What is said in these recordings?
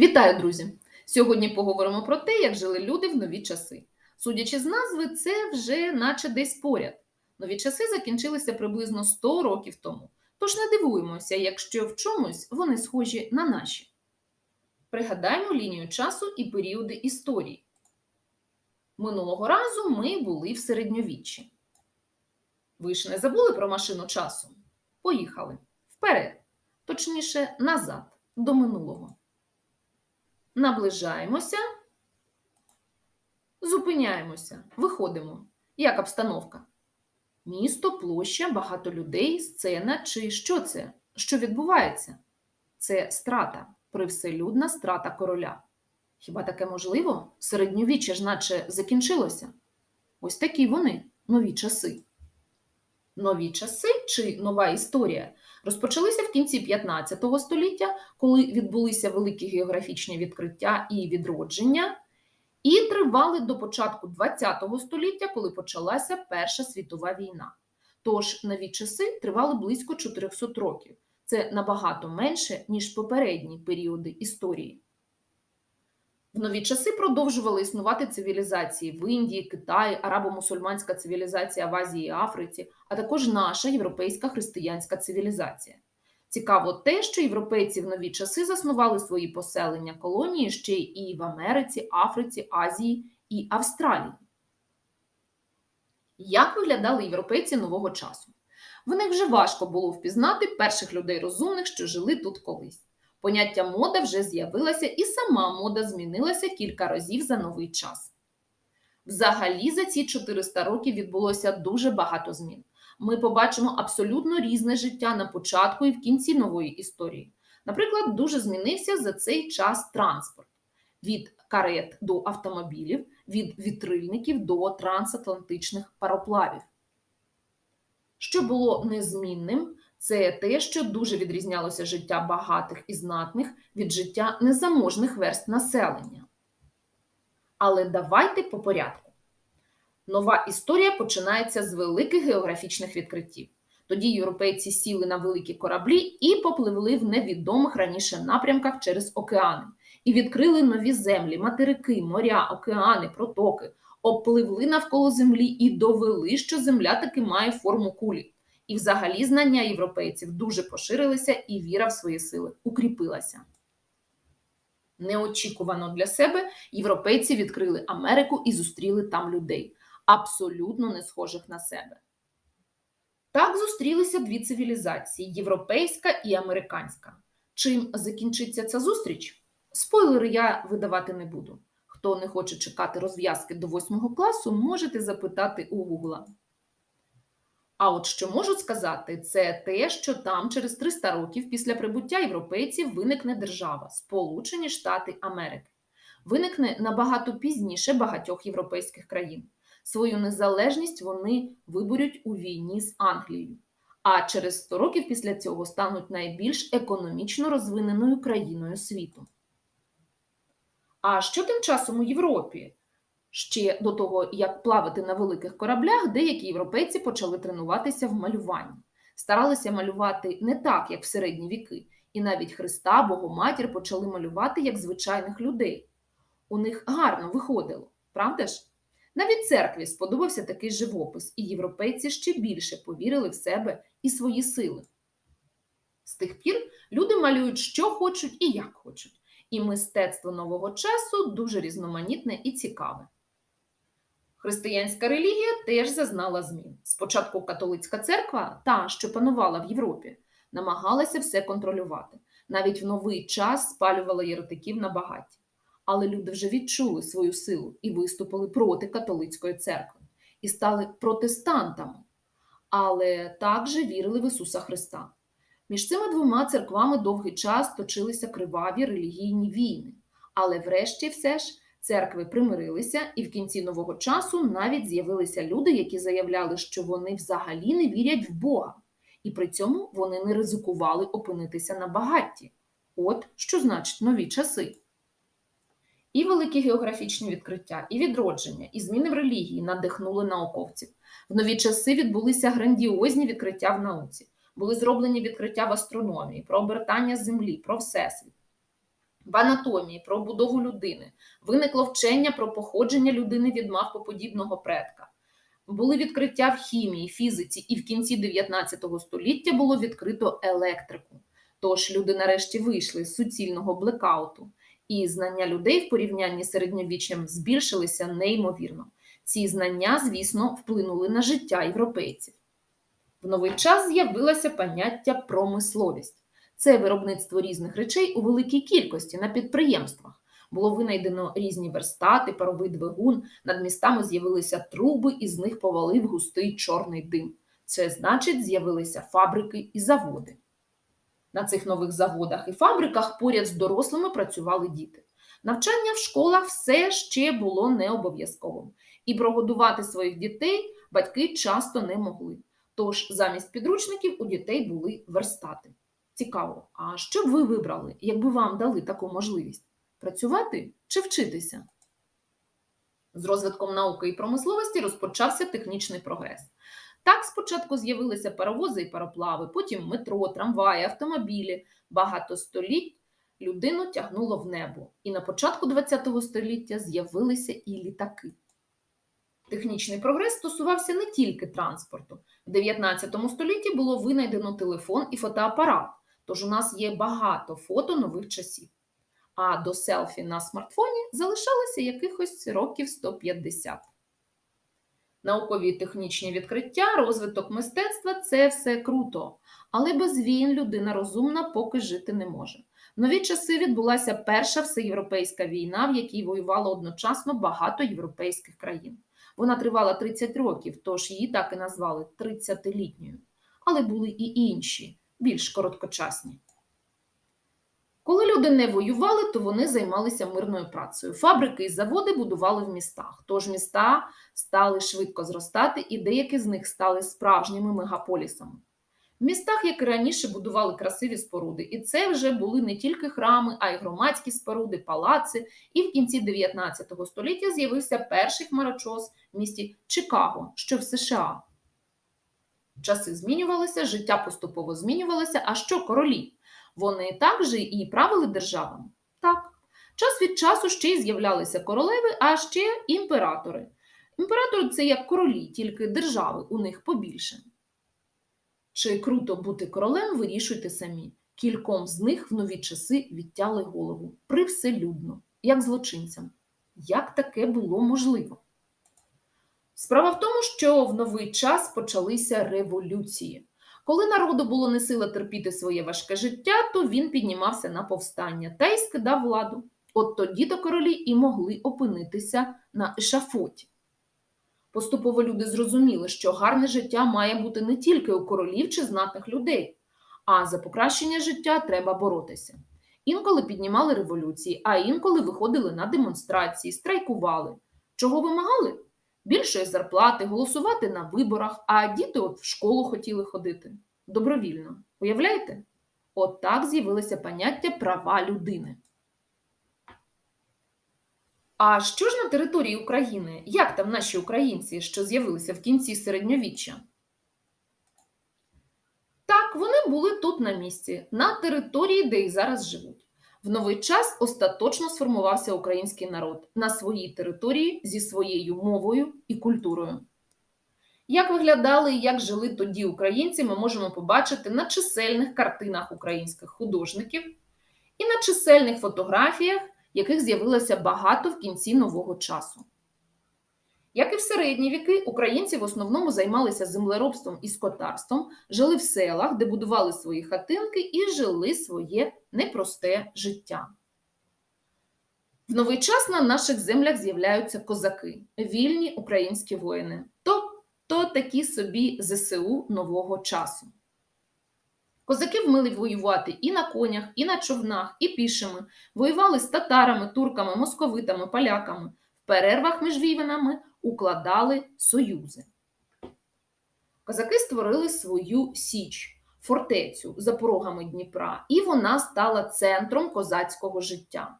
Вітаю, друзі! Сьогодні поговоримо про те, як жили люди в нові часи. Судячи з назви, це вже наче десь поряд. Нові часи закінчилися приблизно 100 років тому. Тож не дивуємося, якщо в чомусь вони схожі на наші. Пригадаємо лінію часу і періоди історії. Минулого разу ми були в середньовіччі. Ви ж не забули про машину часу? Поїхали вперед, точніше, назад, до минулого. Наближаємося, зупиняємося, виходимо. Як обстановка? Місто, площа, багато людей, сцена чи що це? Що відбувається? Це страта, привселюдна страта короля. Хіба таке можливо? Середньовіччя ж наче закінчилося. Ось такі вони, нові часи. Нові часи чи нова історія розпочалися в кінці 15 століття, коли відбулися великі географічні відкриття і відродження, і тривали до початку 20 століття, коли почалася Перша світова війна. Тож нові часи тривали близько 400 років. Це набагато менше, ніж попередні періоди історії. В нові часи продовжували існувати цивілізації в Індії, Китаї, арабо-мусульманська цивілізація в Азії і Африці, а також наша європейська християнська цивілізація. Цікаво те, що європейці в нові часи заснували свої поселення колонії ще і в Америці, Африці, Азії і Австралії. Як виглядали європейці нового часу? В них вже важко було впізнати перших людей розумних, що жили тут колись. Поняття мода вже з'явилося, і сама мода змінилася кілька разів за новий час. Взагалі, за ці 400 років відбулося дуже багато змін. Ми побачимо абсолютно різне життя на початку і в кінці нової історії. Наприклад, дуже змінився за цей час транспорт від карет до автомобілів, від вітрильників до трансатлантичних пароплавів. Що було незмінним, це те, що дуже відрізнялося життя багатих і знатних від життя незаможних верст населення. Але давайте по порядку. Нова історія починається з великих географічних відкриттів. Тоді європейці сіли на великі кораблі і попливли в невідомих раніше напрямках через океани, і відкрили нові землі, материки, моря, океани, протоки, обпливли навколо землі і довели, що земля таки має форму кулі. І, взагалі, знання європейців дуже поширилися, і віра в свої сили укріпилася. Неочікувано для себе європейці відкрили Америку і зустріли там людей, абсолютно не схожих на себе. Так зустрілися дві цивілізації європейська і американська. Чим закінчиться ця зустріч? Спойлери я видавати не буду. Хто не хоче чекати розв'язки до 8 класу, можете запитати у Гугла. А от що можу сказати, це те, що там через 300 років після прибуття європейців виникне держава Сполучені Штати Америки. Виникне набагато пізніше багатьох європейських країн. Свою незалежність вони виборють у війні з Англією. А через 100 років після цього стануть найбільш економічно розвиненою країною світу. А що тим часом у Європі? Ще до того, як плавати на великих кораблях, деякі європейці почали тренуватися в малюванні. Старалися малювати не так, як в середні віки, і навіть Христа, Богоматір почали малювати як звичайних людей. У них гарно виходило, правда ж? Навіть церкві сподобався такий живопис, і європейці ще більше повірили в себе і свої сили. З тих пір люди малюють, що хочуть і як хочуть. І мистецтво нового часу дуже різноманітне і цікаве. Християнська релігія теж зазнала змін. Спочатку католицька церква, та, що панувала в Європі, намагалася все контролювати. Навіть в новий час спалювала єретиків на багаті. Але люди вже відчули свою силу і виступили проти католицької церкви і стали протестантами, але також вірили в Ісуса Христа. Між цими двома церквами довгий час точилися криваві релігійні війни, але врешті все ж Церкви примирилися, і в кінці нового часу навіть з'явилися люди, які заявляли, що вони взагалі не вірять в Бога, і при цьому вони не ризикували опинитися на багатті. От що значить нові часи. І великі географічні відкриття, і відродження, і зміни в релігії надихнули науковців. В нові часи відбулися грандіозні відкриття в науці, були зроблені відкриття в астрономії, про обертання Землі, про Всесвіт. В анатомії про будову людини виникло вчення про походження людини від мавпоподібного предка. Були відкриття в хімії, фізиці, і в кінці 19 століття було відкрито електрику. Тож люди нарешті вийшли з суцільного блекауту, і знання людей в порівнянні з середньовіччям збільшилися неймовірно. Ці знання, звісно, вплинули на життя європейців. В новий час з'явилося поняття промисловість. Це виробництво різних речей у великій кількості на підприємствах. Було винайдено різні верстати, паровий двигун, над містами з'явилися труби, і з них повалив густий чорний дим. Це значить, з'явилися фабрики і заводи. На цих нових заводах і фабриках поряд з дорослими працювали діти. Навчання в школах все ще було не обов'язковим, і прогодувати своїх дітей батьки часто не могли. Тож замість підручників у дітей були верстати. Цікаво, а що б ви вибрали, якби вам дали таку можливість? Працювати чи вчитися? З розвитком науки і промисловості розпочався технічний прогрес. Так спочатку з'явилися паровози і пароплави, потім метро, трамваї, автомобілі. Багато століть людину тягнуло в небо. І на початку ХХ століття з'явилися і літаки. Технічний прогрес стосувався не тільки транспорту. В 19 столітті було винайдено телефон і фотоапарат, тож у нас є багато фото нових часів. А до селфі на смартфоні залишалося якихось років 150. Наукові технічні відкриття, розвиток мистецтва це все круто, але без війн людина розумна поки жити не може. В нові часи відбулася перша всеєвропейська війна, в якій воювало одночасно багато європейських країн. Вона тривала 30 років, тож її так і назвали 30-літньою. Але були і інші, більш короткочасні. Коли люди не воювали, то вони займалися мирною працею. Фабрики і заводи будували в містах, тож міста стали швидко зростати, і деякі з них стали справжніми мегаполісами. В містах, як і раніше, будували красиві споруди, і це вже були не тільки храми, а й громадські споруди, палаци. І в кінці 19 століття з'явився перший хмарочос в місті Чикаго, що в США. Часи змінювалися, життя поступово змінювалося. А що королі? Вони також і правили державами? Так. Час від часу ще й з'являлися королеви, а ще імператори. Імператори це як королі, тільки держави у них побільше. Чи круто бути королем, вирішуйте самі. Кільком з них в нові часи відтяли голову привселюдно, як злочинцям. Як таке було можливо? Справа в тому, що в новий час почалися революції. Коли народу було не сила терпіти своє важке життя, то він піднімався на повстання та й скидав владу. От тоді то королі і могли опинитися на ешафоті. Поступово люди зрозуміли, що гарне життя має бути не тільки у королів чи знатних людей, а за покращення життя треба боротися. Інколи піднімали революції, а інколи виходили на демонстрації, страйкували. Чого вимагали? Більшої зарплати, голосувати на виборах, а діти от в школу хотіли ходити. Добровільно. Уявляєте? От з'явилося поняття права людини. А що ж на території України? Як там наші українці, що з'явилися в кінці середньовіччя? Так, вони були тут на місці, на території, де і зараз живуть. В новий час остаточно сформувався український народ на своїй території зі своєю мовою і культурою. Як виглядали і як жили тоді українці, ми можемо побачити на чисельних картинах українських художників і на чисельних фотографіях, яких з'явилося багато в кінці нового часу. Як і в середні віки, українці в основному займалися землеробством і скотарством, жили в селах, де будували свої хатинки і жили своє непросте життя. В новий час на наших землях з'являються козаки, вільні українські воїни, тобто такі собі ЗСУ нового часу. Козаки вмили воювати і на конях, і на човнах, і пішими, воювали з татарами, турками, московитами, поляками, в перервах між війнами укладали союзи. Козаки створили свою січ, фортецю за порогами Дніпра, і вона стала центром козацького життя.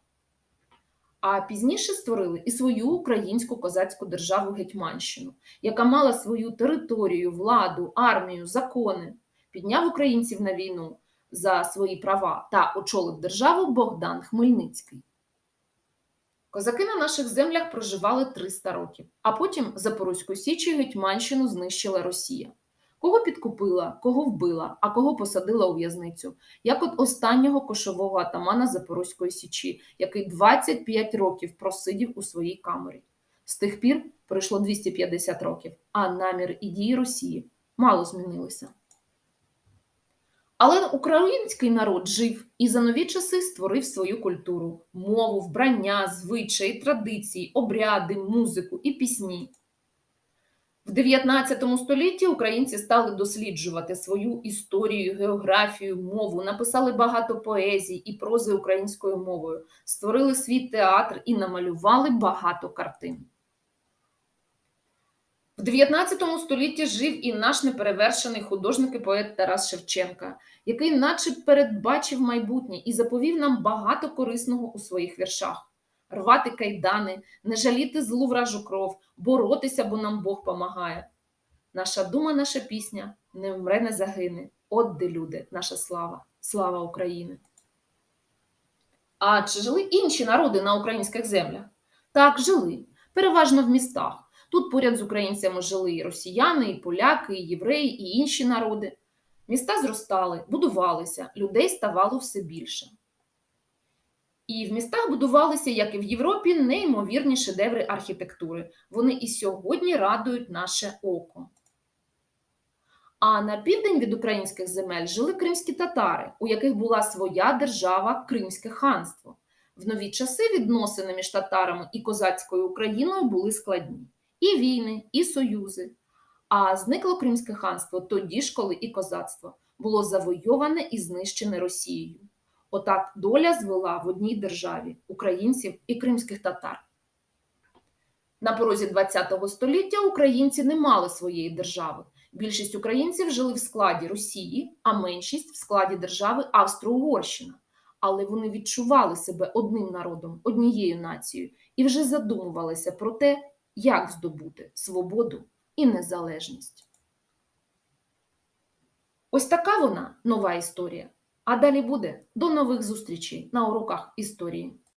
А пізніше створили і свою українську козацьку державу Гетьманщину, яка мала свою територію, владу, армію, закони, підняв українців на війну, за свої права та очолив державу Богдан Хмельницький. Козаки на наших землях проживали 300 років, а потім Запорозьку Січ і Гетьманщину знищила Росія. Кого підкупила, кого вбила, а кого посадила у в'язницю, як от останнього кошового атамана Запорозької Січі, який 25 років просидів у своїй камері. З тих пір пройшло 250 років, а намір і дії Росії мало змінилися. Але український народ жив і за нові часи створив свою культуру, мову, вбрання, звичаї, традиції, обряди, музику і пісні. В 19 столітті українці стали досліджувати свою історію, географію, мову, написали багато поезій і прози українською мовою, створили свій театр і намалювали багато картин. В 19 столітті жив і наш неперевершений художник і поет Тарас Шевченка, який наче передбачив майбутнє і заповів нам багато корисного у своїх віршах. Рвати кайдани, не жаліти злу вражу кров, боротися, бо нам Бог помагає. Наша дума, наша пісня не вмре, не загине. От де люди, наша слава, слава України. А чи жили інші народи на українських землях? Так, жили, переважно в містах. Тут поряд з українцями жили і росіяни, і поляки, і євреї, і інші народи. Міста зростали, будувалися, людей ставало все більше. І в містах будувалися, як і в Європі, неймовірні шедеври архітектури. Вони і сьогодні радують наше око. А на південь від українських земель жили кримські татари, у яких була своя держава Кримське ханство. В нові часи відносини між татарами і козацькою Україною були складні. І війни, і союзи. А зникло Кримське ханство тоді ж, коли і козацтво було завойоване і знищене Росією. Отак доля звела в одній державі українців і кримських татар. На порозі ХХ століття українці не мали своєї держави. Більшість українців жили в складі Росії, а меншість в складі держави Австро-Угорщина. Але вони відчували себе одним народом, однією нацією і вже задумувалися про те, як здобути свободу і незалежність. Ось така вона нова історія. А далі буде до нових зустрічей на уроках історії.